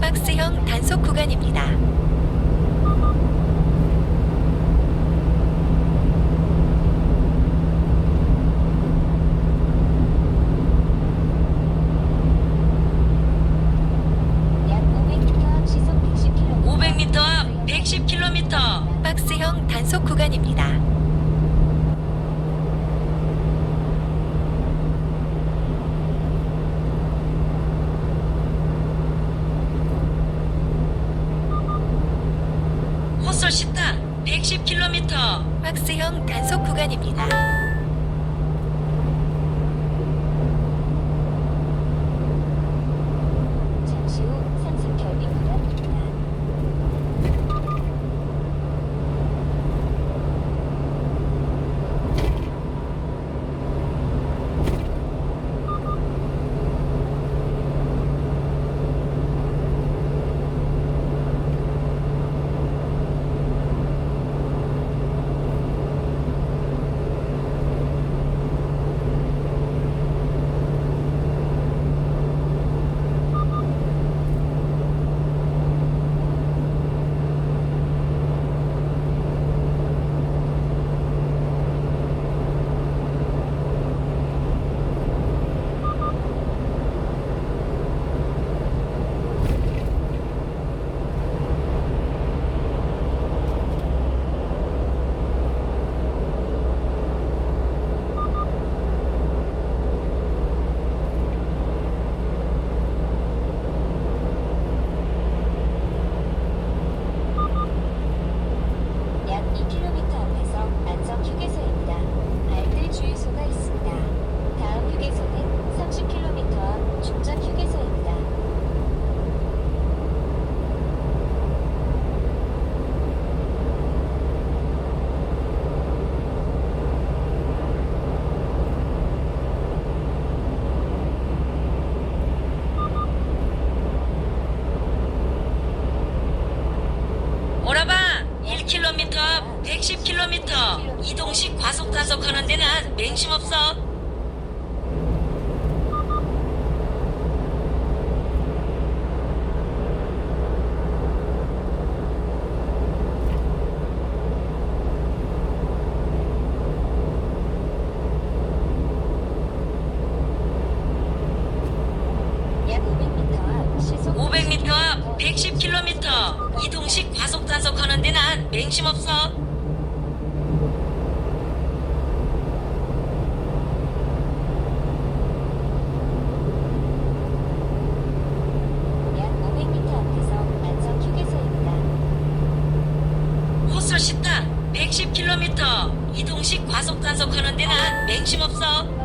박스형 단속 구간입니다. 약 500m 앞 시속 110km. 500m 앞 110km. 박스형 단속 구간입니다. 호솔 시타 110km. 박스형 단속 구간입니다. 110km. 이동식 과속 단속하는 데는 맹심 없어. 약 500m 앞 시속 500m 앞 110km. 이동식 과속 단속하는 데는 맹심 없어. 약 500m 앞에서 안성 휴게소입니다. 호솔 시타 110km. 이동식 과속 단속하는 데는 맹심 없어.